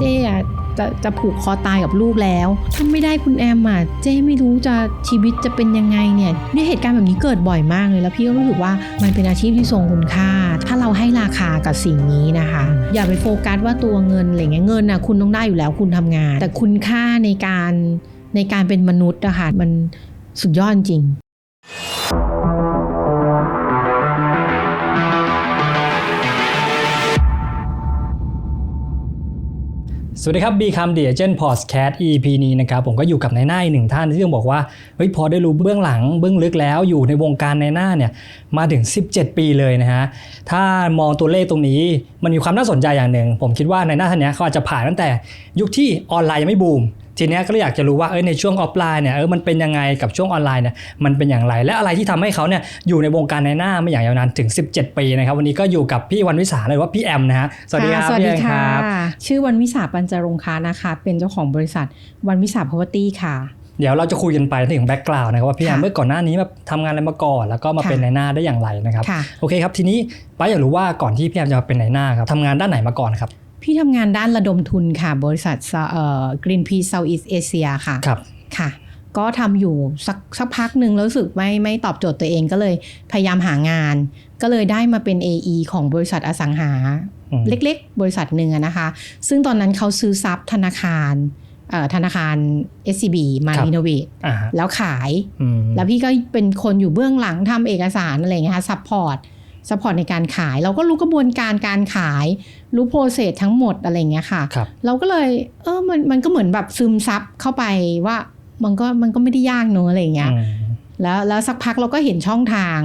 เจ๊อะจะจะผูกคอตายกับลูกแล้วถ้าไม่ได้คุณแอมอะเจ๊ไม่รู้จะชีวิตจะเป็นยังไงเนี่ยเนี่ยเหตุการณ์แบบนี้เกิดบ่อยมากเลยแล้วพี่ก็รู้สึกว่ามันเป็นอาชีพที่ทรงคุณค่า ถ้าเราให้ราคากับสิ่งนี้นะคะ อย่าไปโฟกัสว่าตัวเงินอะไรเงี้ยเงินอะคุณต้องได้อยู่แล้วคุณทำงาน แต่คุณค่าในการในการเป็นมนุษย์อะค่ะมันสุดยอดจริง สวัสดีครับ Become the Agent Podcast EP นี้นะครับผมก็อยู่กับนายหน้าอีกหนึ่งท่านที่ต้องบอกว่าเฮ้ยพอได้รู้เบื้องหลังเบื้องลึกแล้วอยู่ในวงการนายหน้าเนี่ยมาถึง 17 ปีเลยนะฮะถ้ามองตัวเลขตรงนี้มันมีความน่าสนใจอย่างหนึ่ง ผมคิดว่านายหน้าท่านเนี้ยเขาอาจจะผ่านตั้งแต่ยุคที่ออนไลน์ยังไม่บูม ทีเนี้ยก็เลยอยากจะรู้ว่าเออในช่วงออฟไลน์เนี่ยเออมันเป็นยังไงกับช่วงออนไลน์เนี่ยมันเป็นอย่างไร และอะไรที่ทำให้เขาเนี่ยอยู่ในวงการในหน้ามาอย่างยาวนานถึง 17 ปีนะครับวันนี้ก็อยู่กับพี่วันวิสาหรือว่าพี่แอมนะฮะสวัสดีครับสวัสพี่ดีแอมค่ะรับชื่อวันวิสาปัญจรงคานะคะ เป็นเจ้าของบริษัทวันวิสาพาวตี้ค่ะเดี๋ยวเราจะคุยกันไปถึงแบ็กกราวน์นะครับว่าพี่แอมค่ะเมื่อก่อนหน้านี้แบบทำงานอะไรมาก่อน แล้วก็มาค่ะเป็นในหน้าได้อย่างไรนะครับค่ะโอเคครับทีนี้ป้าอยากรู้ว่าก่อนที่พี่แอมจะมาเป็นในหน้าครับทำงานด้านไหนมาก่อนครับ พี่ทำงานด้านระดมทุนค่ะ บริษัทเอ่อ Greenpeace Southeast Asia ค่ะครับค่ะ ก็ทำอยู่สักสักพักหนึ่งแล้วรู้สึกไม่ไม่ตอบโจทย์ตัวเองก็เลยพยายามหางาน ก็เลยได้มาเป็น AE ของบริษัทอสังหาอืมเล็กๆ บริษัทหนึ่งอะนะคะ ซึ่งตอนนั้นเขาซื้อซับธนาคารเอ่อธนาคาร SCB มาครับรีโนเวทอ่าฮะแล้วขายอืมแล้วพี่ก็เป็นคนอยู่เบื้องหลังทำเอกสารอะไรอย่างเงี้ยค่ะซัพพอร์ต ซัพพอร์ตในการขาย เราก็รู้กระบวนการการขาย รู้โปรเซสทั้งหมดอะไรอย่างเงี้ยค่ะครับเราก็เลยเออมันมันก็เหมือนแบบซึมซับเข้าไปว่ามันก็มันก็ไม่ได้ยากเนอะอะไรอย่างเงี้ยอืมแล้วแล้วสักพักเราก็เห็นช่องทาง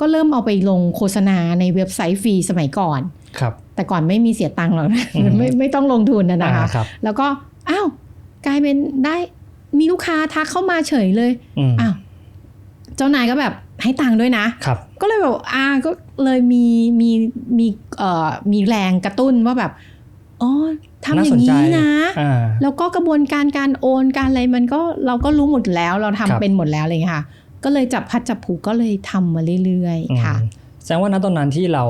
ก็เริ่มเอาไปลงโฆษณาในเว็บไซต์ฟรีสมัยก่อนครับ แต่ก่อนไม่มีเสียตังค์หรอกนะอืมไม่ไม่ต้องลงทุนนะนะคะอ่าครับแล้วก็อ้าวกลายเป็นได้มีลูกค้าทักเข้ามาเฉยเลยอืมอ้าวเจ้านายก็แบบให้ตังค์ด้วยนะครับก็เลยแบบอ่าก็ เลยมีมีมีเอ่อมีแรงกระตุ้นว่าแบบอ๋อทำอย่างนี้นะอ่าแล้วก็กระบวนการการโอนการอะไรมันก็เราก็รู้หมดแล้วเราทำครับเป็นหมดแล้วอะไรอย่างเลยค่ะ ก็เลยจับพัดจับผูกก็เลยทำมาเรื่อยๆค่ะอืมแสดงว่าณตอนนั้นที่เรา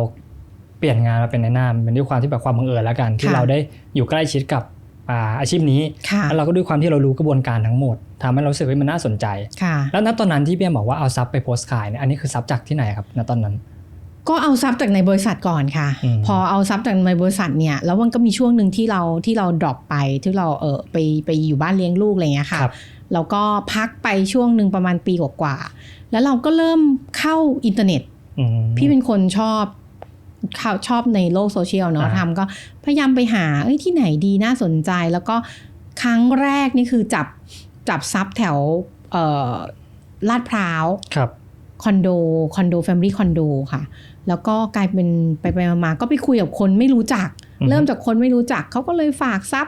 เปลี่ยนงานมาเป็นในหน้ามันเป็นด้วยความที่แบบความบังเอิญแล้วกัน ที่ค่ะเราได้อยู่ใกล้ชิดกับอ่าอาชีพนี้ค่ะแล้วเราก็ด้วยความที่เรารู้กระบวนการทั้งหมดทำให้เรารู้สึกว่ามันน่าสนใจค่ะแล้วณตอนนั้นที่พี่แอมบอกว่าเอาซับไปโพสต์ขายเนี่ยอันนี้คือซับจากที่ไหนครับณตอนนั้น ก็เอาทรัพย์จากในบริษัทก่อนค่ะอืมพอเอาทรัพย์จากในบริษัทเนี่ยแล้วมันก็มีช่วงหนึ่งที่เราที่เราดรอปไปที่เราเออไปไปอยู่บ้านเลี้ยงลูกอะไรอย่างเงี้ยค่ะครับแล้วก็พักไปช่วงหนึ่งประมาณปีกว่าๆแล้วเราก็เริ่มเข้าอินเทอร์เน็ตอืมพี่เป็นคนชอบเข้าชอบในโลกโซเชียลเนาะอ่าทำก็พยายามไปหาเอ้ยที่ไหนดีน่าสนใจ แล้วก็ครั้งแรกนี่คือจับจับซับแถวเอ่อลาดพร้าวครับคอนโดคอนโดแฟมิลี่คอนโดค่ะ แล้วก็กลายเป็นไปไปมาๆก็ไปคุยกับคนไม่รู้จักอือฮึเริ่มจากคนไม่รู้จักเขาก็เลยฝากซับ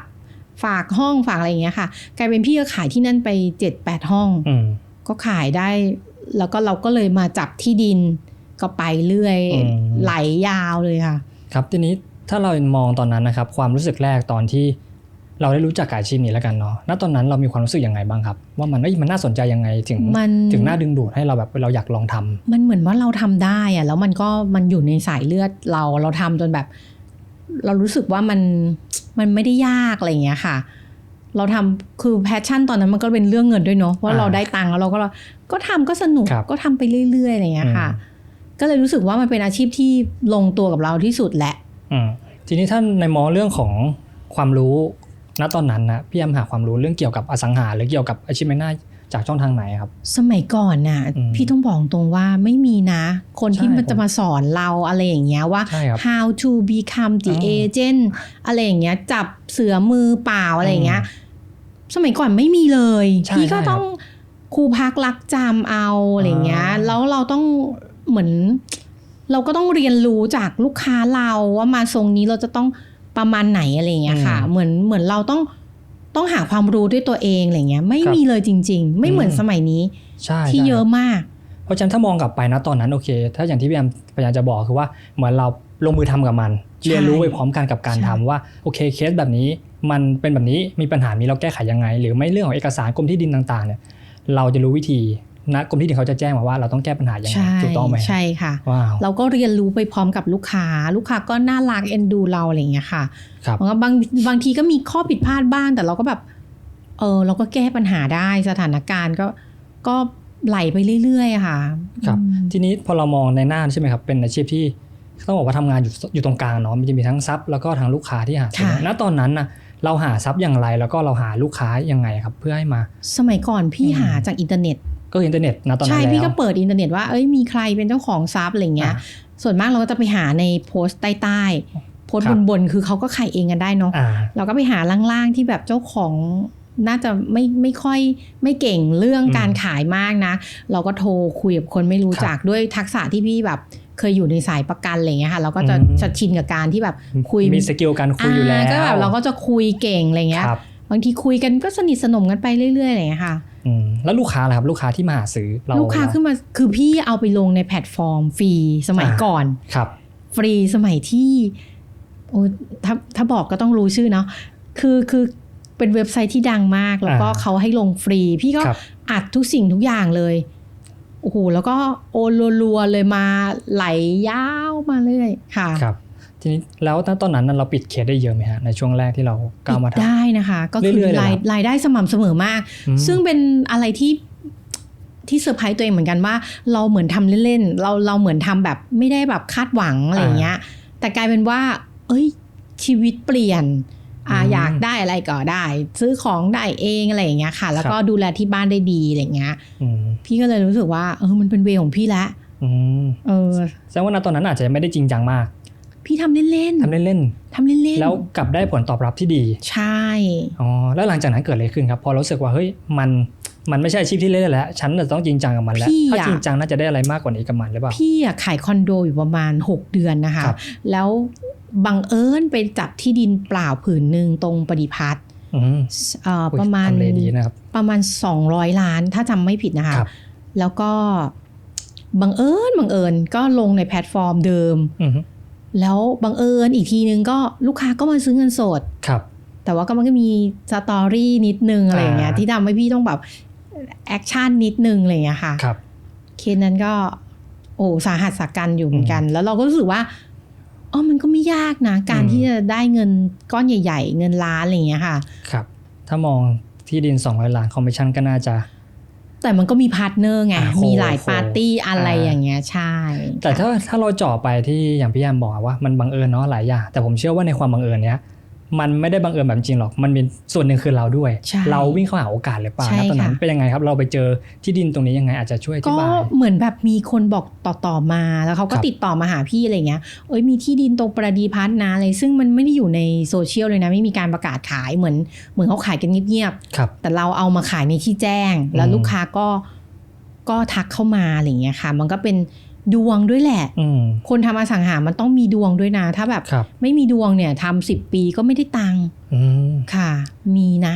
ฝากห้องฝากอะไรอย่างเงี้ยค่ะ กลายเป็นพี่ก็ขายที่นั่นไปเจ็ดแปดห้องอืมก็ขายได้ แล้วก็เราก็เลยมาจับที่ดินก็ไปเรื่อยอืมไหลยาวเลยค่ะ ครับทีนี้ถ้าเรามองตอนนั้นนะครับ ความรู้สึกแรกตอนที่ เราได้รู้จักกับอาชีพนี้แล้วกันเนาะ ณ ตอนนั้นเรามีความรู้สึกยังไงบ้างครับ ว่ามันเอ้ยมันน่าสนใจยังไงถึงมันถึงน่าดึงดูดให้เราแบบเราอยากลองทำมันเหมือนว่าเราทำได้อะแล้วมันก็มันอยู่ในสายเลือดเราเราทำจนแบบ เรารู้สึกว่ามันมันไม่ได้ยากอะไรอย่างเงี้ยค่ะ เราทำคือแพชชั่นตอนนั้นมันก็เป็นเรื่องเงินด้วยเนาะว่าอ่าเราได้ตังค์แล้วเราก็เราก็ทำก็สนุกครับก็ทำไปเรื่อยๆอะไรอย่างเงี้ยค่ะอืมก็เลยรู้สึกว่ามันเป็นอาชีพที่ลงตัวกับเราที่สุดแหละอืมทีนี้ท่านในมองเรื่องของความรู้ ณตอนนั้นนะพี่แอมหาความรู้เรื่องเกี่ยวกับอสังหา หรือเกี่ยวกับอาชีพในหน้าจากช่องทางไหนครับ สมัยก่อนน่ะอืมพี่ต้องบอกตรงว่าไม่มีนะ คนที่ใช่มันจะมาสอนเราอะไรอย่างเงี้ยว่าใช่ครับ how to become the อ๋อ agent อะไรอย่างเงี้ยจับเสือมือเปล่าอะไรอย่างเงี้ยอืสมัยก่อนไม่มีเลยใช่พี่ก็ใช่ครับต้องครูพักรักจำเอาอะไรอย่างเงี้ยอ่าแล้วเราต้องเหมือน เราก็ต้องเรียนรู้จากลูกค้าเราว่ามาทรงนี้เราจะต้อง ประมาณไหนอะไรอย่างเงี้ยค่ะ เหมือนเหมือนเราต้องต้องหาความรู้ด้วยตัวเองอะไรเงี้ย ไม่ครับมีเลยจริง ๆ ไม่เหมือนอืมสมัยนี้ใช่ที่ใช่เยอะครับมาก เพราะฉะนั้นถ้ามองกลับไปนะตอนนั้นโอเค ถ้าอย่างที่พี่แอมพยายามจะบอกคือว่าเหมือนเราลงมือทำกับมันใช่เรียนรู้ไปพร้อมกันกับการใช่ทำว่าโอเคเคสแบบนี้มันเป็นแบบนี้มีปัญหานี้เราแก้ไขยังไง หรือไม่เรื่องของเอกสารกรมที่ดินต่างๆเนี่ยเราจะรู้วิธี นะกรมที่ดินเขาจะแจ้งมาว่าเราต้องแก้ปัญหายังไงใช่ถูกต้องไหมใช่ค่ะว้าวเราก็เรียนรู้ไปพร้อมกับลูกค้า ลูกค้าก็น่ารักเอ็นดูเราอะไรอย่างเงี้ยค่ะครับบางบางบางทีก็มีข้อผิดพลาดบ้าง แต่เราก็แบบเออเราก็แก้ปัญหาได้สถานการณ์ก็ก็ไหลไปเรื่อยๆอะค่ะครับอืมทีนี้พอเรามองในหน้าใช่ไหมครับเป็นอาชีพที่ต้องบอกว่าทำงานอยู่อยู่ตรงกลางเนาะมันจะมีทั้งซับแล้วก็ทางลูกค้าที่หาซื้อณตอนนั้นนะเราหาซับอย่างไรแล้วก็เราหาลูกค้ายังไงครับ เพื่อให้มา สมัยก่อนพี่อืมหาจากอินเทอร์เน็ต ก็อินเทอร์เน็ตนะตอนนั้นใช่แล้วพี่ก็เปิดอินเทอร์เน็ตว่าเอ้ยมีใครเป็นเจ้าของซับอะไรเงี้ยอ่าส่วนมากเราก็จะไปหาในโพสต์ใต้ๆโพสต์ครับบนๆคือเขาก็ขายเองกันได้เนาะอ่าเราก็ไปหาล่างๆที่แบบเจ้าของน่าจะไม่ไม่ค่อยไม่เก่งเรื่องอืมการขายมากนะ เราก็โทรคุยกับคนไม่รู้จักด้วยทักษะที่พี่แบบเคยอยู่ในสายประกันอะไรเงี้ยค่ะ เราก็จะอืมจะชินกับการที่แบบคุยมีสกิลการคุยอยู่แล้วาก็แบบเราก็จะคุยเก่งอะไรเงี้ยครับบางทีคุยกันก็สนิทสนมกันไปเรื่อยๆอะไรเงี้ยค่ะอืม แล้วลูกค้าล่ะครับลูกค้าที่มาหาซื้อเราลูกค้าขึ้นมาคือพี่เอาไปลงในแพลตฟอร์มฟรีสมัยอ่าก่อนครับ ฟรีสมัยที่โอ้ถ้าถ้าบอกก็ต้องรู้ชื่อเนาะคือคือเป็นเว็บไซต์ที่ดังมากแล้วก็อ่าเขาให้ลงฟรี พี่ก็ครับอัดทุกสิ่งทุกอย่างเลยโอ้โหแล้วก็โอนรัวๆเลยมาไหลยาวมาเรื่อยค่ะครับ ทีนี้แล้วณตอนนั้นน่ะเราปิดเคสได้เยอะไหมฮะในช่วงแรกที่เราก้าวมาปิดทำได้นะคะ ก็คือเรื่อยๆเลยเหรอรายรายได้สม่ำเสมอมากอืมซึ่งเป็นอะไรที่ที่เซอร์ไพรส์ตัวเองเหมือนกันว่า เราเหมือนทำเล่นๆเราเราเหมือนทำแบบไม่ได้แบบคาดหวังอะไรอย่างเงี้ย แต่กลายเป็นว่า เอ้ย ชีวิตเปลี่ยนอ่าอืมอยากได้อะไรก็ได้ ซื้อของได้เองอะไรอย่างเงี้ยค่ะ แล้วก็ครับดูแลที่บ้านได้ดีอะไรอย่างเงี้ยอืมพี่ก็เลยรู้สึกว่าเออมันเป็นเวของพี่ละอืมเออแสดงว่าณตอนนั้นอาจจะไม่ได้จริงจังมาก พี่ทำเล่นทำเล่นๆทำเล่นๆๆแล้วกลับได้ผลตอบรับที่ดี ใช่อ๋อแล้วหลังจากนั้นเกิดอะไรขึ้นครับ พอเรารู้สึกว่าเฮ้ยมันมันไม่ใช่อาชีพที่เล่นแล้วฉันจะต้องจริงจังกับมันแล้วพี่ถ้าอะจริงจังน่าจะได้อะไรมากกว่านี้กับมันหรือเปล่าพี่อะขายคอนโดอยู่ประมาณ 6 เดือนนะคะครับแล้วบังเอิญไปจับที่ดินเปล่าผืนหนึ่งตรงปฏิพัฒน์อืมเอ่ออุ๊ยประมาณทำเลดีนะครับประมาณ 200 ล้านถ้าจำไม่ผิดนะคะครับแล้วก็บังเอิญบังเอิญก็ลงในแพลตฟอร์มเดิมอืม แล้วบังเอิญอีกทีนึงก็ลูกค้าก็มาซื้อเงินสดครับ แต่ว่าก็มันก็มีสตอรี่นิดนึงอะไรอย่างเงี้ยอ่าที่ทำให้พี่ต้องแบบแอคชั่นนิดนึงอะไรอย่างเงี้ยค่ะครับเคสนั้นก็โอ้สาหัสสากันอยู่เหมือนกัน แล้วเราก็รู้สึกว่าอ๋อมันก็ไม่ยากนะ การอืมที่จะได้เงินก้อนใหญ่ ๆ เงินล้านอะไรอย่างเงี้ยค่ะ ครับ ถ้ามองที่ดิน 200 ล้านคอมมิชชั่นก็น่าจะ แต่มันก็มีพาร์ทเนอร์ไงอ่าโคมีหลายโคปาร์ตี้อะไรอ่าอย่างเงี้ยใช่ แต่ถ้าถ้าเราเจาะไปที่อย่างพี่แอมบอกอะว่ามันบังเอิญเนาะหลายอย่าง แต่ผมเชื่อว่าในความบังเอิญเนี้ย มันไม่ได้บังเอิญแบบจริงหรอก มันมีส่วนหนึ่งคือเราด้วยใช่เราวิ่งเข้าหาโอกาสหรือเปล่าใช่ณตอนนั้นค่ะเป็นยังไงครับ เราไปเจอที่ดินตรงนี้ยังไงอาจจะช่วยอธิก็บายเหมือนแบบมีคนบอกต่อๆมาแล้วเขาก็ครับติดต่อมาหาพี่อะไรเงี้ย เอ้ยมีที่ดินตรงประดีพัฒน์นะอะไรซึ่งมันไม่ได้อยู่ในโซเชียลเลยนะ ไม่มีการประกาศขายเหมือนเหมือนเขาขายกันเงียบๆครับแต่เราเอามาขายในที่แจ้ง แล้วอืมลูกค้าก็ก็ทักเข้ามาอะไรอย่างเงี้ยค่ะ มันก็เป็น ดวงด้วยแหละอืมคนทำอสังหามันต้องมีดวงด้วยนะ ถ้าแบบครับไม่มีดวงเนี่ยทำสิบปีก็ไม่ได้ตังค์อืมค่ะ มีนะ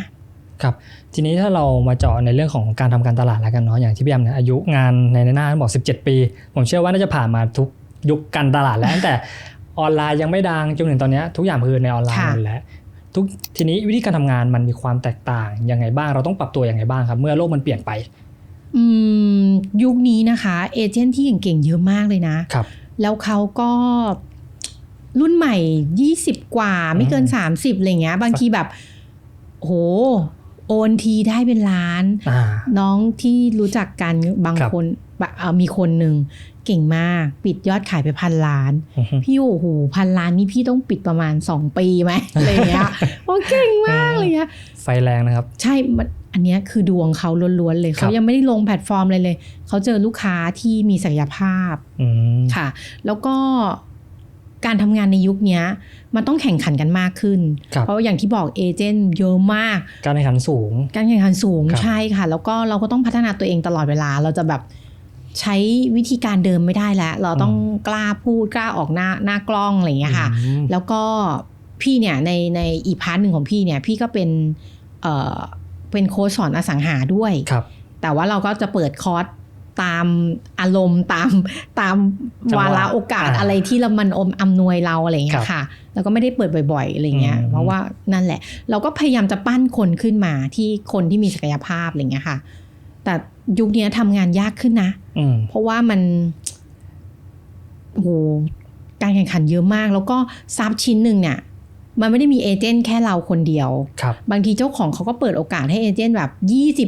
ครับทีนี้ถ้าเรามาเจาะในเรื่องของการทำการตลาดแล้วกันเนาะอย่างที่พี่แอมเนี่ยอายุงานในหน้าบอก 17 ปี ผมเชื่อว่าน่าจะผ่านมาทุกยุคการตลาดแล้วตั้งแต่ออนไลน์ยังไม่ดังจนถึงตอนเนี้ยทุกอย่างคือในออนไลน์ค่ะหมดแล้วทุกทีนี้วิธีการทำงานมันมีความแตกต่างยังไงบ้างเราต้องปรับตัวยังไงบ้างครับ เมื่อโลกมันเปลี่ยนไปอืม ยุคนี้นะคะ เอเจนต์ที่เก่งๆเยอะมากเลยนะครับแล้วเขาก็รุ่นใหม่ 20 กว่าไม่เกิน 30อะไรเงี้ย บางทีแบบโหโอนทีได้เป็นล้านอ่าน้องที่รู้จักกันบางครับคนบะเอ่อมีคนหนึ่งเก่งมาก ปิดยอดขายไปพันล้านอือฮึพี่โอ้โหพันล้านนี่พี่ต้องปิดประมาณ2ปีไหมอะไรเงี้ยโอ้เก่งมากอะไรเงี้ยไฟแรงนะครับ ใช่มัน อันเนี้ยคือดวงเขาล้วนๆเลยครัเขาบยังไม่ได้ลงแพลตฟอร์มอะไรเลย เขาเจอลูกค้าที่มีศักยภาพอืมค่ะ แล้วก็การทำงานในยุคเนี้ยมันต้องแข่งขันกันมากขึ้นครับเพราะอย่างที่บอกเอเจนต์เยอะมาก การแข่งขันสูง การแข่งขันสูงครับใช่ค่ะ แล้วก็เราก็ต้องพัฒนาตัวเองตลอดเวลาเราจะแบบใช้วิธีการเดิมไม่ได้แล้ว เราต้องกล้าพูดกล้าออกหน้าหน้ากล้องอะไรอย่างเงี้ยค่ะอืมแล้วก็พี่เนี่ยในในอีพาร์ทหนึ่งของพี่เนี่ย พี่ก็เป็นเอ่อ เป็นโค้ชสอนอสังหาด้วยครับ แต่ว่าเราก็จะเปิดคอร์สตามอารมณ์ตามตามจังหวะวาระโอกาสอ่าอะไรที่เรามันอมอำนวยเราอะไรอย่างเงี้ครัยบค่ะแล้วก็ไม่ได้เปิดบ่อยๆอะไรเงี้ยอืมเพราะว่านั่นแหละ เราก็พยายามจะปั้นคนขึ้นมาที่คนที่มีศักยภาพอะไรเงี้ยค่ะ แต่ยุคเนี้ยทำงานยากขึ้นนะอืมเพราะว่ามันโอ้โหการแข่งขันเยอะมาก แล้วก็ซับชิ้นหนึ่งเนี่ย มันไม่ได้มีเอเจนต์แค่เราคนเดียวครับบางทีเจ้าของเขาก็เปิดโอกาสให้เอเจนต์แบบ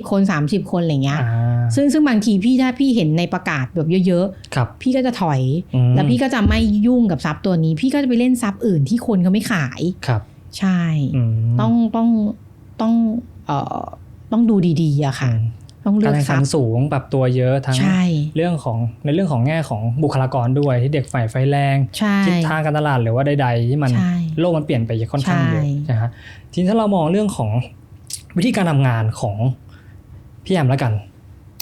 20 คน 30 คนอะไรเงี้ยอ่าซึ่งซึ่งบางทีพี่ถ้าพี่เห็นในประกาศแบบเยอะครับๆพี่ก็จะถอยอืมแล้วพี่ก็จะไม่ยุ่งกับซับตัวนี้ พี่ก็จะไปเล่นซับอื่นที่คนเขาไม่ขายครับ ใช่อืมต้องต้องต้องเอ่อต้องดูดีๆอะค่ะอืม ต้องเลืการอกแข่งซัขับนสูงปรับตัวเยอะทั้งใช่เรื่องของในเรื่องของแง่ของบุคลากรด้วยที่เด็กฝ่ายไฟแรงใช่ทิศทางการตลาดหรือว่าใดๆที่มันใช่โลกมันเปลี่ยนไปค่อนข้างเยอะใช่นะฮะทีนี้ถ้าเรามองเรื่องของวิธีการทำงานของพี่แอมแล้วกัน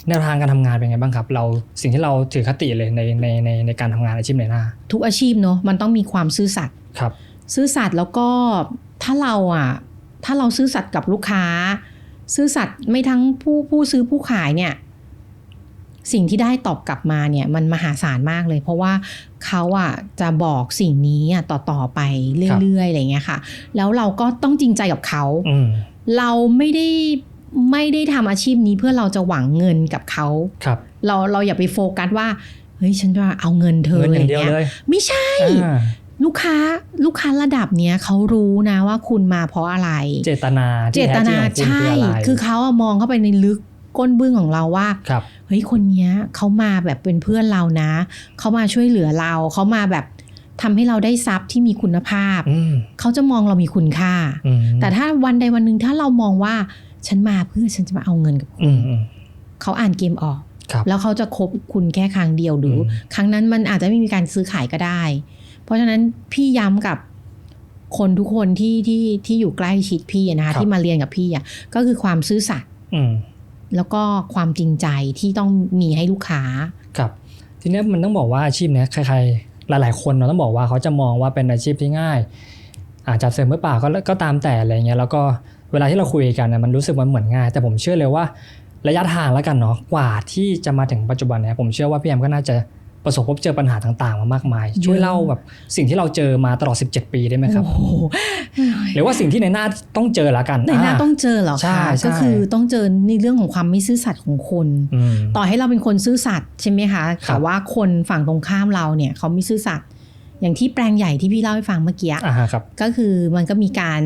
แนวทางการทำงานเป็นไงบ้างครับ เราสิ่งที่เราถือคติเลยในในในในการทำงานอาชีพในหน้า ทุกอาชีพเนอะมันต้องมีความซื่อสัตย์ครับ ซื่อสัตย์แล้วก็ถ้าเราอะถ้าเราซื่อสัตย์กับลูกค้า ซื่อสัตย์ไม่ทั้งผู้ผู้ซื้อผู้ขายเนี่ย สิ่งที่ได้ตอบกลับมาเนี่ยมันมหาศาลมากเลย เพราะว่าเขาอะจะบอกสิ่งนี้อะต่อต่อๆไปเรื่อยๆอะไรเงี้ยค่ะ แล้วเราก็ต้องจริงใจกับเขาอืมเราไม่ได้ไม่ได้ทำอาชีพนี้เพื่อเราจะหวังเงินกับเขาครับ เราเราอย่าไปโฟกัสว่าเฮ้ยฉันจะเอาเงินเธอเงินอย่างเดียวอะไรเลเงี้ยยไม่ใช่อ่า ลูกค้าลูกค้าระดับเนี้ยเขารู้นะว่าคุณมาเพราะอะไร เจตนา เจที่ตแท้จรินางของคุณใช่คืออะไรคือเขาอะมองเข้าไปในลึกก้นบึ้งของเราว่าครับเฮ้ยคนเนี้ยเขามาแบบเป็นเพื่อนเรานะเขามาช่วยเหลือเราเขามาแบบทำให้เราได้ทรัพย์ที่มีคุณภาพอืมเขาจะมองเรามีคุณค่าอืมแต่ถ้าวันใดวันหนึ่งถ้าเรามองว่าฉันมาเพื่อฉันจะมาเอาเงินกับคุอืณมอืมเขาอ่านเกมออกครับแล้วเขาจะคบคุณแค่ครั้งเดียวหรือมครั้งนั้นมันอาจจะไม่มีการซื้อขายก็ได้ เพราะฉะนั้นพี่ย้ำกับคนทุกคนที่ที่ที่อยู่ใกล้ชิดพี่อะนะคะที่มาเรียนกับพี่อะก็คือความซื่อสัตย์อืมแล้วก็ความจริงใจที่ต้องมีให้ลูกค้าครับ ทีเนี้ยมันต้องบอกว่าอาชีพเนี้ยใครๆ หลายๆ คนเราต้องบอกว่าเขาจะมองว่าเป็นอาชีพที่ง่าย อาจจะเสริมเมื่อเปล่าก็ก็ตามแต่อะไรเงี้ยแล้วก็เวลาที่เราคุยกันนะมันรู้สึกว่าเหมือนง่าย แต่ผมเชื่อเลยว่าระยะทางแล้วกันเนาะกว่าที่จะมาถึงปัจจุบันเนี้ยผมเชื่อว่าพี่แอมก็น่าจะ ประสบพบเจอปัญหาต่างๆ มามากมาย ช่วยเล่าแบบสิ่งที่เราเจอมาตลอด 17 ปีได้ไหมครับโอ้โหหรือว่าสิ่งที่ในหน้าต้องเจอละกันในหน้าะต้องเจอเหรอใช่คะใช่ก็คือต้องเจอในเรื่องของความไม่ซื่อสัตย์ของคนอืมต่อให้เราเป็นคนซื่อสัตย์ใช่ไหมคะครับแต่ว่าคนฝั่งตรงข้ามเราเนี่ยเขาไม่ซื่อสัตย์อย่างที่แปลงใหญ่ที่พี่เล่าให้ฟังเมื่อกี้อ่าฮะครับก็คือมันก็มีการ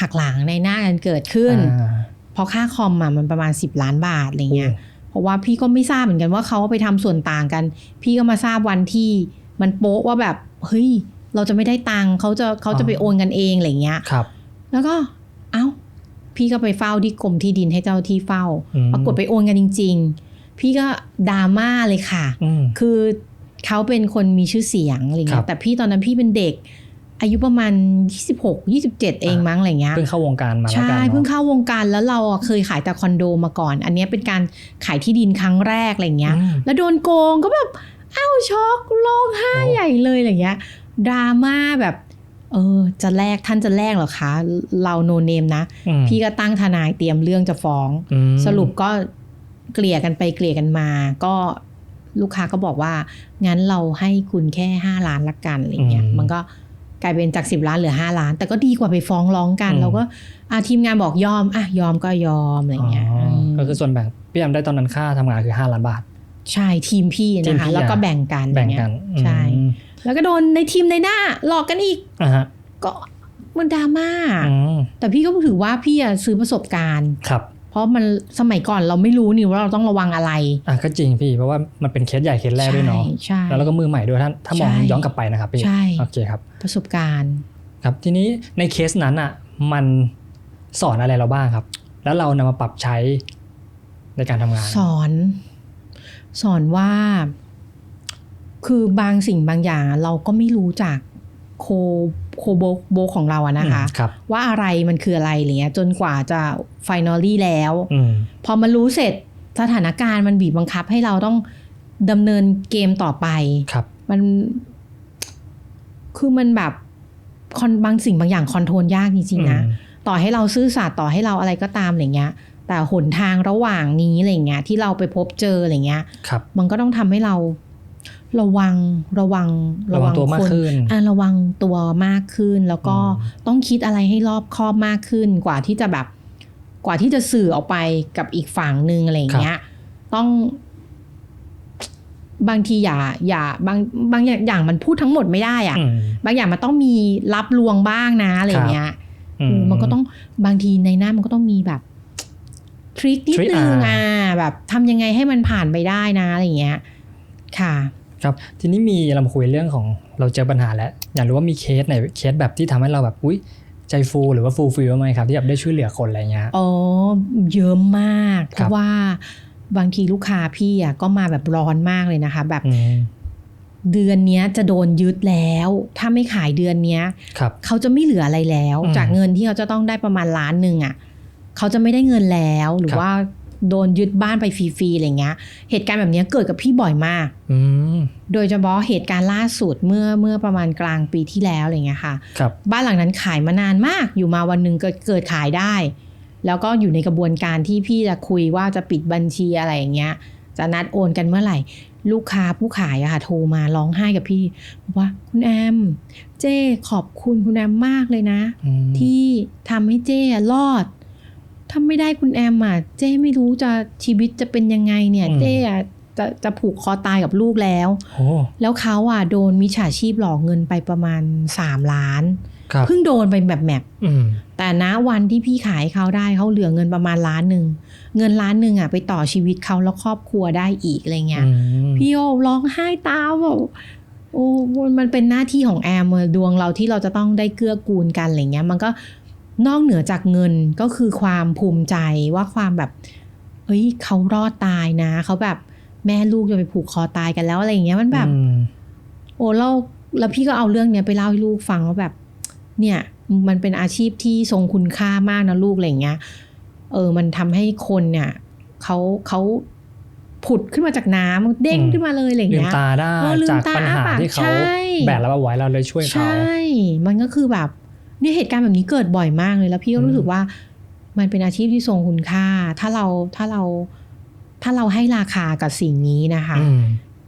หักหลังในหน้ากันเกิดขึ้นอ่าเพราะค่าคอมอะมันประมาณ 10 ล้านบาทอะไรเงี้ย เพราะว่าพี่ก็ไม่ทราบเหมือนกันว่าเขาไปทำส่วนต่างกัน พี่ก็มาทราบวันที่มันโป๊ะว่าแบบเฮ้ยเราจะไม่ได้ตังค์เขาจะเขาจะไปโอนกันเองอะไรเงี้ยครับ แล้วก็เอ้า พี่ก็ไปเฝ้าที่กรมที่ดินให้เจ้าที่เฝ้าอืมปรากฏไปโอนกันจริง ๆ พี่ก็ดราม่าเลยค่ะอืมคือเขาเป็นคนมีชื่อเสียงอะไรครัเงี้บยแต่พี่ตอนนั้นพี่เป็นเด็ก อายุประมาณ 26 27 เองมั้งอะไรเงี้ยเพิ่งเข้าวงการมาแล้วใช่กันเพิ่งเนาะเข้าวงการแล้วเราอะเคยขายแต่คอนโดมาก่อน อันเนี้ยเป็นการขายที่ดินครั้งแรกอะไรเงี้ยอืมแล้วโดนโกงก็แบบอ้าวช็อกร้องไห้โอ้ใหญ่เลยอะไรเงี้ยดราม่าแบบเออจะแลกท่านจะแลกเหรอคะ เราโนเนมนะอืมพี่ก็ตั้งทนายเตรียมเรื่องจะฟ้องอืมสรุปก็เกลี่ยกันไปเกลี่ยกันมา ก็ลูกค้าก็บอกว่า งั้นเราให้คุณแค่ห้าล้านละกันอะไรเงี้ยอืมมันก็ กลายเป็นจากสิบล้านเหลือห้าล้าน แต่ก็ดีกว่าไปฟ้องร้องกันอืมเราก็อะทีมงานบอกยอมอะยอมก็ยอมอะไรเงี้ยอ๋อมก็คือส่วนแบ่งพี่แอมได้ตอนนั้นค่าทำงานคือ 5 ล้านบาท ใช่ทีมพี่ทีมนะคะพี่แล้วก็อะแบ่งกันแบ่งกันใช่อืมแล้วก็โดนในทีมในหน้าหลอกกันอีกอ่าฮะก็มันดราม่าอืมแต่พี่ก็ถือว่าพี่อะซื้อประสบการณ์ครับ เพราะมันสมัยก่อนเราไม่รู้นี่ว่าเราต้องระวังอะไร อะก็จริงพี่ เพราะว่ามันเป็นเคสใหญ่เคสแรกด้วยเนาะใช่ใช่แล้วเราก็มือใหม่ด้วยถ้าถ้ามองใช่ย้อนกลับไปนะครับพี่ใช่โอเคครับประสบการณ์ ครับทีนี้ในเคสนั้นอะ มันสอนอะไรเราบ้างครับ แล้วเรานำมาปรับใช้ในการทำงาน สอน สอนว่า คือบางสิ่งบางอย่างอะเราก็ไม่รู้จากโค โคโบโบของเราอะนะคะอืมครับว่าอะไรมันคืออะไรอะไรเงี้ยจนกว่าจะไฟนอลี่แล้วอืมพอมันรู้เสร็จสถานการณ์มันบีบบังคับให้เราต้องดำเนินเกมต่อไปครับ มันคือมันแบบคอนบางสิ่งบางอย่างคอนโทรลยากจริงๆนะอืมต่อให้เราซื่อสัตย์ต่อให้เราอะไรก็ตามอะไรเงี้ย แต่หนทางระหว่างนี้อะไรเงี้ยที่เราไปพบเจออะไรเงี้ยครับมันก็ต้องทำให้เรา ระวังระวังระวังตัวมากคนขึ้นอะระวังตัวมากขึ้น แล้วก็อืมต้องคิดอะไรให้รอบคอบมากขึ้น กว่าที่จะแบบกว่าที่จะสื่อออกไปกับอีกฝั่งหนึ่งอะไรอย่างเงี้ยคต้อง บางทีอย่า อย่า บางบางอย่างมันพูดทั้งหมดไม่ได้อะอืมบางอย่างมันต้องมีรับลวงบ้างนะอะไรอย่างเงี้ยอืเออมันก็ต้องบางทีในหน้ามันก็ต้องมีแบบทริคนิด trick นึงอ่าอะแบบทำยังไงให้มันผ่านไปได้นะอะไรอย่างเงี้ย ค่ะ ครับทีนี้มีเรามาคุยเรื่องของเราเจอปัญหาแล้วอยากรู้ว่ามีเคสไหนเคสแบบที่ทำให้เราแบบอุ้ยใจฟูหรือว่าฟูลฟิลไหมครับ ที่แบบได้ช่วยเหลือคนอะไรเงี้ยอ๋อเยอะมากเพครับราะว่าบางทีลูกค้าพี่อะก็มาแบบร้อนมากเลยนะคะ แบบอืมเดือนเนี้ยจะโดนยึดแล้ว ถ้าไม่ขายเดือนเนี้ยครับเขาจะไม่เหลืออะไรแล้วอืมจากเงินที่เขาจะต้องได้ประมาณล้านหนึ่งอะเขาจะไม่ได้เงินแล้วหรือครับว่า โดนยึดบ้านไปฟรีๆอะไรเงี้ย เหตุการณ์แบบเนี้ยเกิดกับพี่บ่อยมากอืมโดยเฉพาะเหตุการณ์ล่าสุดเมื่อเมื่อประมาณกลางปีที่แล้วอะไรเงี้ยค่ะครับบ้านหลังนั้นขายมานานมาก อยู่มาวันหนึ่งเกิดเกิดขายได้ แล้วก็อยู่ในกระบวนการที่พี่จะคุยว่าจะปิดบัญชีอะไรอย่างเงี้ย จะนัดโอนกันเมื่อไหร่ ลูกค้าผู้ขายอะค่ะโทรมาร้องไห้กับพี่บอกว่าคุณแอมเจ้ขอบคุณคุณแอมมากเลยนะอืมที่ทำให้เจ้อะรอด ถ้าไม่ได้คุณแอมอะเจ้ไม่รู้จะชีวิตจะเป็นยังไงเนี่ย เจ้อะจะจะผูกคอตายกับลูกแล้วโอ้แล้วเขาอะโดนมิจฉาชีพหลอกเงินไปประมาณ3ล้านครับเพิ่งโดนไปแบบแมปอืมแต่ณวันที่พี่ขายเขาได้เขาเหลือเงินประมาณล้านหนึ่ง เงินล้านหนึ่งอะไปต่อชีวิตเขาแล้วครอบครัวได้อีกอะไรเงี้ยอืมพี่โอร้องไห้ตามแบบโอ้มันเป็นหน้าที่ของแอมเออดวงเราที่เราจะต้องได้เกื้อกูลกันอะไรเงี้ย มันก็ นอกเหนือจากเงินก็คือความภูมิใจว่าความแบบเฮ้ยเขารอดตายนะเขาแบบแม่ลูกจะไปผูกคอตายกันแล้วอะไรอย่างเงี้ยมันแบบอืมโอ้เราแล้วพี่ก็เอาเรื่องเนี้ยไปเล่าให้ลูกฟังว่าแบบ เนี่ย มันเป็นอาชีพที่ทรงคุณค่ามากนะลูกอะไรอย่างเงี้ย เออ มันทำให้คนเนี่ยเขาเขาผุดขึ้นมาจากน้ำเด้งอืมขึ้นมาเลยอะไรอย่างลืมเงี้ยตาได้เออลืมจากตาปัญหาอ้าปากที่เขาใช่แบกรับเอาไว้เราเลยช่วยเขาใช่ มันก็คือแบบ เนี่ยเหตุการณ์แบบนี้เกิดบ่อยมากเลยแล้วพี่ก็อืมรู้สึกว่ามันเป็นอาชีพที่ทรงคุณค่า ถ้าเราถ้าเราถ้าเราให้ราคากับสิ่งนี้นะคะอืม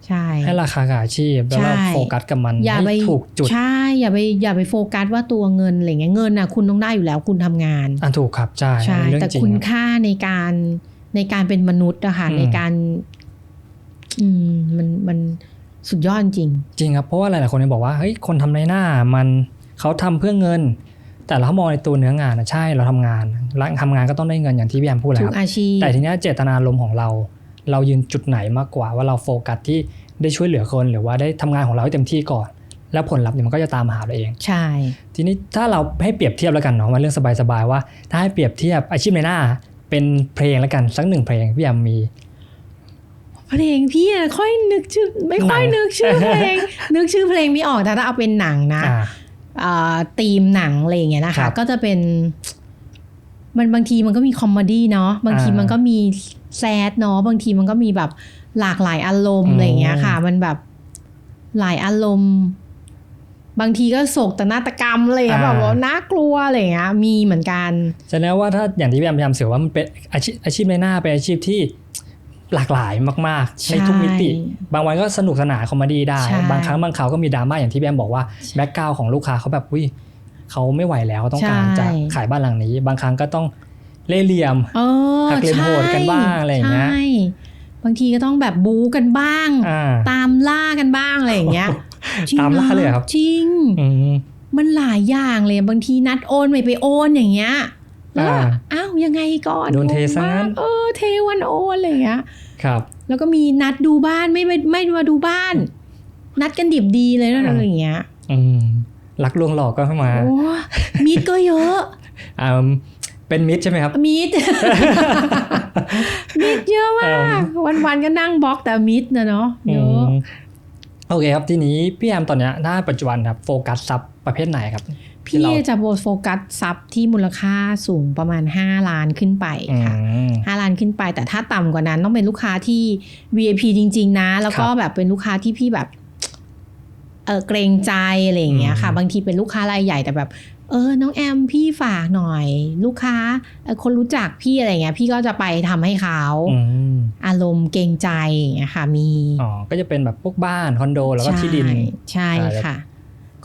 ใช่ให้ราคากับอาชีพแล้วเราใช่โฟกัสกับมันอย่าไปให้ถูกจุดใช่อย่าไปอย่าไปโฟกัสว่าตัวเงินอะไรเงี้ยเงินน่ะคุณต้องได้อยู่แล้วคุณทำงานอะถูกครับใช่ใช่เรื่องแต่จริงคุณค่าในการในการเป็นมนุษย์อะค่ะอืมในการอืมมันมันสุดยอดจริง จริงครับเพราะว่าหลายๆคนเนี่ยบอกว่าเฮ้ยคนทำในหน้ามัน เขาทำเพื่อเงิน แต่เรามองในตัวเนื้องานนะใช่เราทำงานแล้วทำงานก็ต้องได้เงินอย่างที่พี่แอมพูดแหละทุคกรับอาชีพแต่ทีเนี้ยเจตนารมณ์ของเรา เรายืนจุดไหนมากกว่าว่าเราโฟกัสที่ได้ช่วยเหลือคนหรือว่าได้ทำงานของเราให้เต็มที่ก่อน แล้วผลลัพธ์เนี่ยมันก็จะตามมาหาเราเอง ใช่ ทีนี้ถ้าเราให้เปรียบเทียบแล้วกันเนาะมันเรื่องสบายๆว่า ถ้าให้เปรียบเทียบอาชีพในหน้า เป็นเพลงแล้วกันสักหนึ่งเพลงพี่แอมมีเพลงพี่อะค่อยนึกชื่อไม่ค่อยหนังนึกชื่อเพลง นึกชื่อเพลงไม่ออกแต่ถ้าเอาเป็นหนังนะ อ่าอ่าธีมหนังอะไรอย่างเงี้ยนะครัคะบก็จะเป็น มันบางทีมันก็มีคอมเมดี้เนาะบางทีอ่ามัมันก็มีแซดเนาะบางทีมันก็มีแบบหลากหลายอารมณ์อืมอะไรอย่างเงี้ยค่ะ มันแบบหลายอารมณ์ บางทีก็โศกแต่นาฏกรรมอะไรอย่างเงี้ยแบบว่าน่ากลัวอะไรอย่างเงี้ยมีเหมือนกันแสดงว่าถ้าอย่างที่พี่แอมพยายามสื่อว่ามันเป็นอาชีพอาชีพในหน้าเป็นอาชีพที่ หลากหลายมากๆใช่ในทุกมิติ บางวันก็สนุกสนานคอมเมดี้ได้ใช่บางครั้งบางคราวก็มีดราม่าอย่างที่พี่แอมบอกว่าแบ็กกราวของลูกค้าเขาแบบอุ้ยเขาไม่ไหวแล้วเขาต้องการจะขายบ้านหลังนี้ บางครั้งก็ต้องเล่ห์เหลี่ยมเออหักเหลี่ยมใช่โหดกันบ้างอะไรอย่างเงี้ยใช่บางทีก็ต้องแบบบู๊กันบ้างอ่าตามล่ากันบ้างอะไรอย่างเงี้ยจริงตามล่าเลยเหรอครับจริงอืมมันหลายอย่างเลยบางทีนัดโอนไม่ไปโอนอย่างเงี้ยแล้วอ่าอ้าวยังไงก่อนโดนเทอซะงั้นบ้างเออเทวันโอนอะไรอย่างเงี้ย ครับ แล้วก็มีนัดดูบ้านไม่ไม่ไม่มาดูบ้าน นัดกันดิบดีเลยนะอ่าอะไรอย่างเงี้ยอืมรักลวงหลอกก็เข้ามาโอ้มิดก็เยอะอ่าเป็นมิตรใช่ไหมครับ มิดมิดเยอะเอิ่มากมวันๆก็นั่งบล็อกแต่มิดนะเนาะเยอะอืมโอเคครับทีนี้พี่แอมตอนเนี้ยถ้าปัจจุบันครับโฟกัสซับประเภทไหนครับที่ พี่เราจะโฟกัสซับที่มูลค่าสูงประมาณ 5 ล้านขึ้นไปอืค่ะมห้าล้านขึ้นไป แต่ถ้าต่ำกว่านั้นต้องเป็นลูกค้าที่ VIP จริง ๆ นะ แล้วก็ครับแบบเป็นลูกค้าที่พี่แบบเออเกรงใจอะไรอย่างเงี้ยค่ะอืมบางทีเป็นลูกค้ารายใหญ่แต่แบบ เออ น้องแอมพี่ฝากหน่อย ลูกค้าเอ่อคนรู้จักพี่อะไรเงี้ย พี่ก็จะไปทำให้เขาอืมอารมณ์เกรงใจอย่างเงี้ยค่ะ มีอ๋อก็จะเป็นแบบพวกบ้านคอนโดแล้วก็ที่ดินใช่ใช่อ่าค่ะ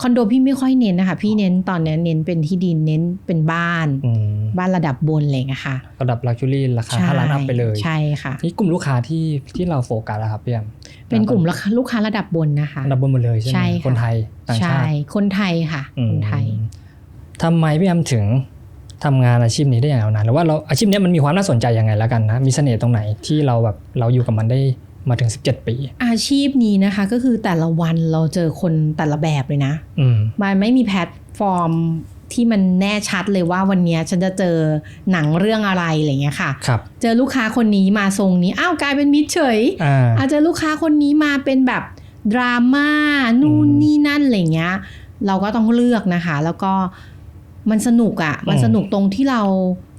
คอนโดพี่ไม่ค่อยเน้นนะคะ พี่เน้นตอนนี้เน้นเป็นที่ดินเน้นเป็นบ้านอืมบ้านระดับบนอะไรอย่างเลยค่ะระดับลักชัวรี่ราคาห้าล้านอัพไปเลยใช่ค่ะนี่กลุ่มลูกค้าที่ที่เราโฟกัสแล้วครับพี่แอมเป็นกลุ่มลูกค้าลูกค้าระดับบนนะคะระดับบนหมดเลยใช่ไหมใช่ค่ะคนไทยต่างใช่ชาติคนไทยค่ะอืมคนไทยทำไมพี่แอมถึงทำงานอาชีพนี้ได้อย่างยาวนานหรือว่าเราอาชีพเนี้ยมันมีความน่าสนใจยังไงแล้วกันนะมีเสน่ห์ตรงไหนที่เราแบบเราอยู่กับมันได้ มาถึง 17 ปี อาชีพนี้นะคะ ก็คือแต่ละวันเราเจอคนแต่ละแบบเลยนะอืมมันไม่มีแพลตฟอร์มที่มันแน่ชัดเลยว่าวันเนี้ยฉันจะเจอหนังเรื่องอะไรอะไรเงี้ยค่ะครับเจอลูกค้าคนนี้มาทรงนี้อ้าวกลายเป็นมิตรเฉยอ่าอาจจะลูกค้าคนนี้มาเป็นแบบดราม่านู่นอืมนี่นั่นอะไรเงี้ย เราก็ต้องเลือกนะคะ แล้วก็มันสนุกอะ่ะ มันอืมสนุกตรงที่เรา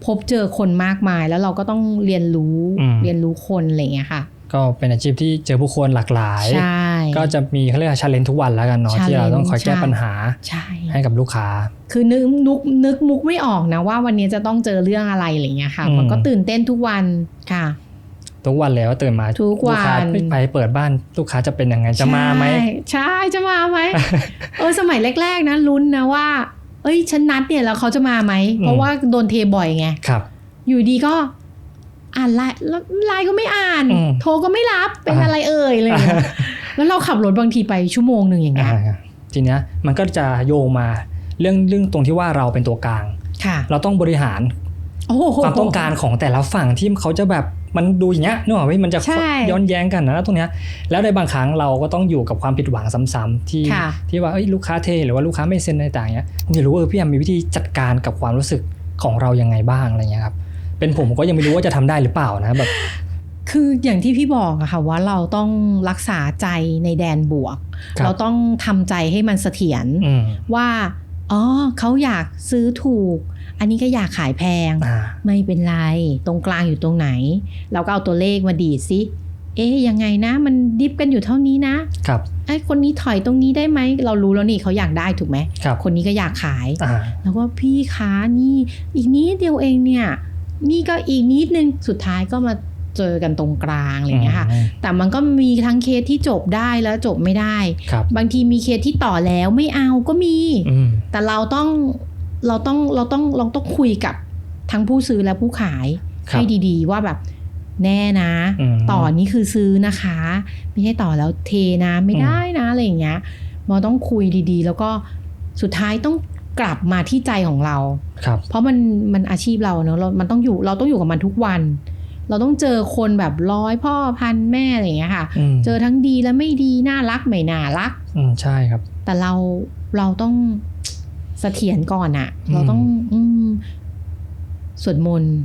พบเจอคนมากมาย แล้วเราก็ต้องเรียนรู้อืมเรียนรู้คนอะไรเงี้ยค่ะ ก็เป็นอาชีพที่เจอผู้คนหลากหลายใช่ก็จะมีเขาเรียกว่าชาเลนทุกวันแล้วกันเนาะที่เราต้องคอยแก้ challenge ปัญหาใช่ให้กับลูกค้า คือนึกนึกนึกมุกไม่ออกนะว่าวันนี้จะต้องเจอเรื่องอะไรอะไรเงี้ยค่ะอืมมันก็ตื่นเต้นทุกวันค่ะ ทุกวันเลยว่าตื่นมาทุกวันลูค้าไปเปิดบ้านลูกค้าจะเป็นยังไงจะมาไหมใช่ใช่จะมาไหมเออสมัยแรก ๆ นะลุ้นนะว่า เอ้ยฉันนัดเนี่ยแล้วเขาจะมาไหมเพราะว่าโดนเทบ่อยไงครับ อยู่ดีก็ อ่านไลน์แล้วไลน์ก็ไม่อ่านอืมโทรก็ไม่รับเป็นอ่าอะไรเอ่ยอะไรอย่างเงี้ยแล้วเราขับรถบางทีไปชั่วโมงหนึ่งอย่างเงี้ยอ่าทีเนี้ยมันก็จะโยงมาเรื่องเรื่องตรงที่ว่าเราเป็นตัวกลางค่ะเราต้องบริหารโอ้โหความต้องการของแต่ละฝั่งที่เขาจะแบบมันดูอย่างเงี้ยนึกออกไหมมันจะใช่ย้อนแย้งกันนะตรงเนี้ยแล้วในบางครั้งเราก็ต้องอยู่กับความผิดหวังซ้ำๆที่ค่ะที่ว่าเอ้ยลูกค้าเทหรือว่าลูกค้าไม่เซ็นอะไรต่างๆเงี้ยผมอยากรู้ว่าเออพี่แอมมีวิธีจัดการกับความรู้สึกของเรายังไงบ้างอะไรเงี้ยครับ เป็นผมผมก็ยังไม่รู้ว่าจะทำได้หรือเปล่านะแบบคืออย่างที่พี่บอกอะค่ะว่าเราต้องรักษาใจในแดนบวกครับเราต้องทำใจให้มันเสถียรอืมว่าอ๋อเขาอยากซื้อถูก อันนี้ก็อยากขายแพงอ่าไม่เป็นไร ตรงกลางอยู่ตรงไหน เราก็เอาตัวเลขมาดีดซิเอ๊ยยังไงนะ มันดิฟกันอยู่เท่านี้นะครับไอ้ยคนนี้ถอยตรงนี้ได้ไหม เรารู้แล้วนี่เขาอยากได้ถูกไหมครับคนนี้ก็อยากขายอ่าแล้วก็พี่คะนี่อีกนิดเดียวเองเนี่ย นี่ก็อีกนิดนึงสุดท้ายก็มาเจอกันตรงกลางอะไรอย่างเงี้ยค่ะอืมแต่มันก็มีทั้งเคสที่จบได้แล้วจบไม่ได้ครับบางทีมีเคสที่ต่อแล้วไม่เอาก็มีอืมแต่เราต้องเราต้องเราต้องเราต้องคุยกับทั้งผู้ซื้อและผู้ขายครับให้ดีๆ ว่าแบบแน่นะอืมต่อนี้คือซื้อนะคะ ไม่ใช่ต่อแล้วเทนะไม่ได้นะอะไรอย่างเงี้ยมอต้องคุยดีๆ แล้วก็สุดท้ายต้อง กลับมาที่ใจของเรา ครับ เพราะมันมันอาชีพเราเนอะเรามันต้องอยู่เราต้องอยู่กับมันทุกวัน เราต้องเจอคนแบบร้อยพ่อพันแม่อะไรอย่างเงี้ยค่ะ อืมเจอทั้งดีและไม่ดีน่ารักไม่น่ารัก อืมใช่ครับ แต่เราเราต้อง เสถียรก่อนอะอืม เราต้องอืมสวดมนต์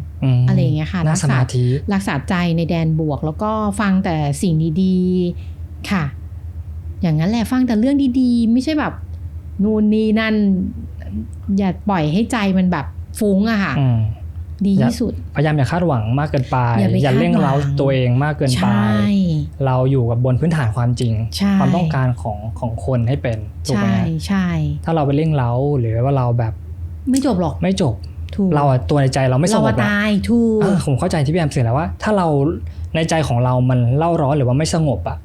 มอะไรอย่างเงี้ยค่ะนั่รังกสษามาธิ รักษาใจในแดนบวก แล้วก็ฟังแต่สิ่งดีๆ ค่ะ อย่างนั้นแหละฟังแต่เรื่องดีๆ ไม่ใช่แบบ นู่นนี่นั่น อย่าปล่อยให้ใจมันแบบฟุ้งอะค่ะอืมดีอย่าที่สุด พยายามอย่าคาดหวังมากเกินไป อย่าไปเร่งคาดหวังเร้าตัวเองมากเกินไปใช่เราอยู่กับบนพื้นฐานความจริงใช่ความต้องการของของคนให้เป็นถูกไหมใช่ฮะใช่ ถ้าเราไปเร่งเร้าหรือว่าเราแบบ ไม่จบหรอกไม่จบถูกเราอะตัวในใจเราไม่สเรางบอะอะตายถูกเออผมเข้าใจที่พี่แอมสื่อแล้วว่า ถ้าเราในใจของเรามันเล่าร้อนหรือว่าไม่สงบอะ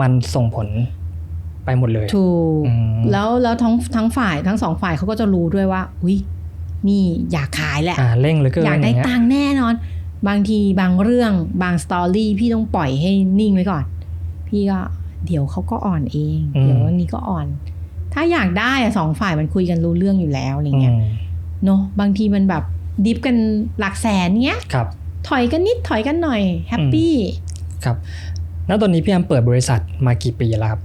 มันส่งผล ไปหมดเลย ถูกอืมแล้วแล้วทั้งทั้งฝ่ายทั้งสองฝ่ายเขาก็จะรู้ด้วยว่า อุ้ยนี่อยากขายแหละอ่าเร่งเหลือเกินอยากได้งเงี้ตังค์แน่นอน บางทีบางเรื่องบางสตอรี่พี่ต้องปล่อยให้นิ่งไว้ก่อน พี่ก็เดี๋ยวเขาก็อ่อนเอง เดี๋ยววันนี้ก็อ่อน ถ้าอยากได้อะสองฝ่ายมันคุยกันรู้เรื่องอยู่แล้วอะไรเงี้ยอืมเนาะบางทีมันแบบดิฟกันหลักแสนเงี้ยครับถอยกันนิดถอยกันหน่อยแฮปปี้ครับณตอนนี้พี่แอมเปิดบริษัทมากี่ปีแล้วครับ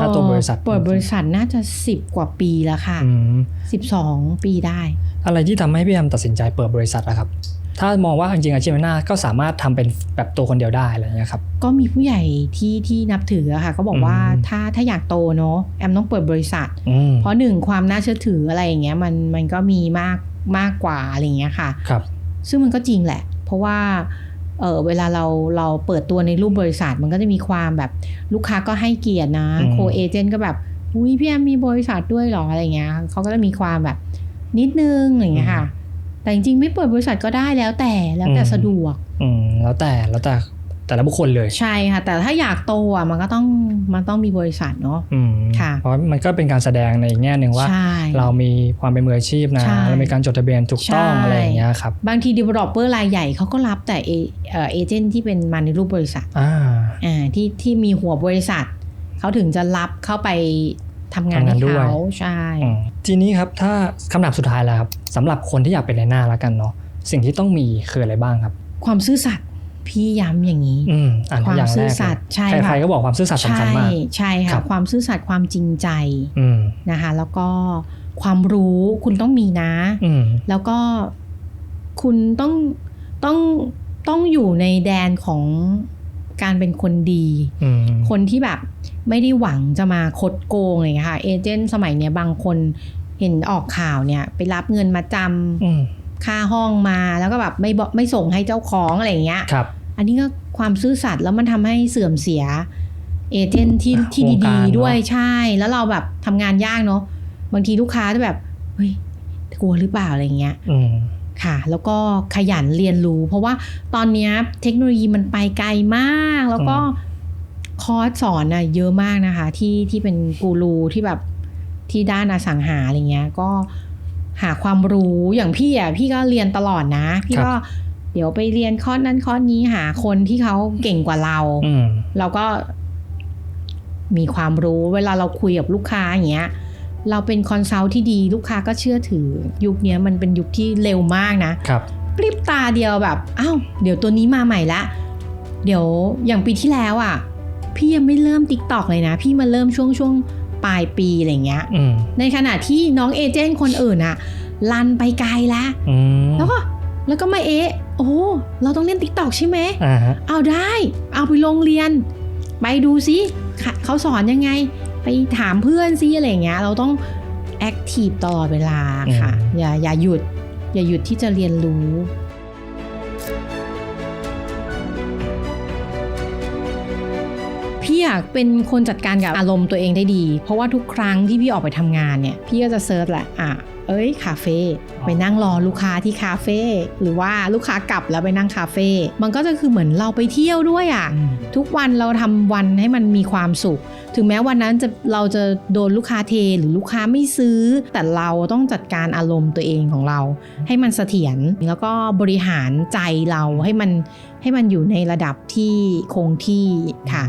ถ้าตัวบริษัทเปิดบริษัทน่าจะสิบกว่าปีแล้วค่ะอืมสิบสองปีได้ อะไรที่ทำให้พี่แอมตัดสินใจเปิดบริษัทอะครับ ถ้ามองว่าจริงๆอาชีพหน้าก็สามารถทำเป็นแบบตัวคนเดียวได้อะไรอย่างเงี้ยครับ ก็มีผู้ใหญ่ที่ที่นับถืออะค่ะ ก็บอกว่าอืมถ้าถ้าอยากโตเนาะแอมต้องเปิดบริษัทอืมเพราะหนึ่งความน่าเชื่อถืออะไรอย่างเงี้ยมันมันก็มีมากมากกว่าอะไรอย่างเงี้ยค่ะครับซึ่งมันก็จริงแหละ เพราะว่า เออเวลาเราเราเปิดตัวในรูปบริษัทมันก็จะมีความแบบลูกค้าก็ให้เกียรตินะอืมโคเอเจนต์ก็แบบอุ้ยพี่แอมมีบริษัทด้วยเหรออะไรเงี้ยเขาก็จะมีความแบบนิดนึงอย่างเงี้ยค่ะ แต่จริงๆไม่เปิดบริษัทก็ได้แล้วแต่แล้วแต่สะดวก อืมแล้วแต่แล้วแต่ แต่ละบุคคลเลยใช่ค่ะ แต่ถ้าอยากโตอะมันก็ต้องมันต้องมีบริษัทเนาะอืมค่ะเพราะมันก็เป็นการแสดงในอีกแง่หนึ่งว่าใช่เรามีความเป็นมืออาชีพนะใช่เรามีการจดทะเบียนถูกต้องใช่อะไรอย่างเงี้ยครับบางที developer รายใหญ่เขาก็รับแต่เอเอ่อเอเจนต์ที่เป็นมาในรูปบริษัทอ่าอ่าที่ที่มีหัวบริษัทเขาถึงจะรับเข้าไปทำงานทำงาให้นด้วยเขาใช่อืมทีนี้ครับถ้าคำถามสุดท้ายแล้วครับสำหรับคนที่อยากเป็นในหน้าแล้วกันเนาะสิ่งที่ต้องมีคืออะไรบ้างครับ ความซื่อสัตย์ พี่ย้ำอย่างนี้อืมอ่านความอย่างแรซื่อกสัตย์ใช่ใครค่ะใครก็บอกความซื่อสัตย์สำคัญมากใช่ใช่ครัค่ะบความซื่อสัตย์ความจริงใจอืมนะคะแล้วก็ความรู้คุณต้องมีนะอืมแล้วก็คุณต้องต้องต้องอยู่ในแดนของการเป็นคนดีอืมคนที่แบบไม่ได้หวังจะมาคดโกงอะไรอย่างเงี้ยค่ะเอเจนต์สมัยเนี้ยบางคนเห็นออกข่าวเนี่ย ไปรับเงินมาจอืมำค่าห้องมาแล้วก็แบบไม่บอกไม่ส่งให้เจ้าของอะไรอย่างเงี้ยครับ อันนี้ก็ความซื่อสัตย์แล้วมันทำให้เสื่อมเสีย เอเจนต์ที่อะที่วงกาดีรๆด้วยเนอะใช่ แล้วเราแบบทำงานยากเนาะบางทีลูกค้าจะแบบเฮ้ยกลัวหรือเปล่าอะไรอย่างเงี้ยอืมค่ะ แล้วก็ขยันเรียนรู้ เพราะว่าตอนเนี้ยเทคโนโลยีมันไปไกลมาก แล้วก็คอร์สสอนน่ะเยอะมากนะคะ ที่ที่เป็นกูรูที่แบบที่ด้านอสังหาอะไรเงี้ย ก็หาความรู้อย่างพี่อะพี่ก็เรียนตลอดนะ พี่ก็ เดี๋ยวไปเรียนคอร์สนั้นคอร์สนี้หาคนที่เขาเก่งกว่าเราอืมเราก็มีความรู้เวลาเราคุยกับลูกค้าอย่างเงี้ย เราเป็นคอนซัลท์ที่ดีลูกค้าก็เชื่อถือ ยุคเนี้ยมันเป็นยุคที่เร็วมากนะครับพริบตาเดียวแบบอ้าวเดี๋ยวตัวนี้มาใหม่ละ เดี๋ยวอย่างปีที่แล้วอะ พี่ยังไม่เริ่มติ๊กตอกเลยนะ พี่มาเริ่มช่วงช่วงปลายปีอะไรเงี้ยอืมในขณะที่น้องเอเจนต์คนอื่นอะลันไปไกลแล้วอืมแล้วก็แล้วก็มาเอะ โอ้เราต้องเล่นติ๊กตอกใช่ไหมอ่าฮะเอาได้ เอาไปโรงเรียน ไปดูซิค่ะเขาสอนยังไง ไปถามเพื่อนซิอะไรอย่างเงี้ย เราต้องแอคทีฟตลอดเวลาค่ะ อย่าอย่าหยุด อย่าหยุดที่จะเรียนรู้พี่อยากเป็นคนจัดการกับอารมณ์ตัวเองได้ดี เพราะว่าทุกครั้งที่พี่ออกไปทำงานเนี่ย พี่ก็จะเซิร์ชแหละอะ เอ้ยคาเฟ่ไปนั่งรอลูกค้าที่คาเฟ่หรือว่าลูกค้ากลับแล้วไปนั่งคาเฟ่มันก็จะคือเหมือนเราไปเที่ยวด้วยอะอืมทุกวันเราทำวันให้มันมีความสุข ถึงแม้วันนั้นจะเราจะโดนลูกค้าเทหรือลูกค้าไม่ซื้อ แต่เราต้องจัดการอารมณ์ตัวเองของเรา ให้มันเสถียรแล้วก็บริหารใจเราให้มันให้มันอยู่ในระดับที่คงที่ค่ะ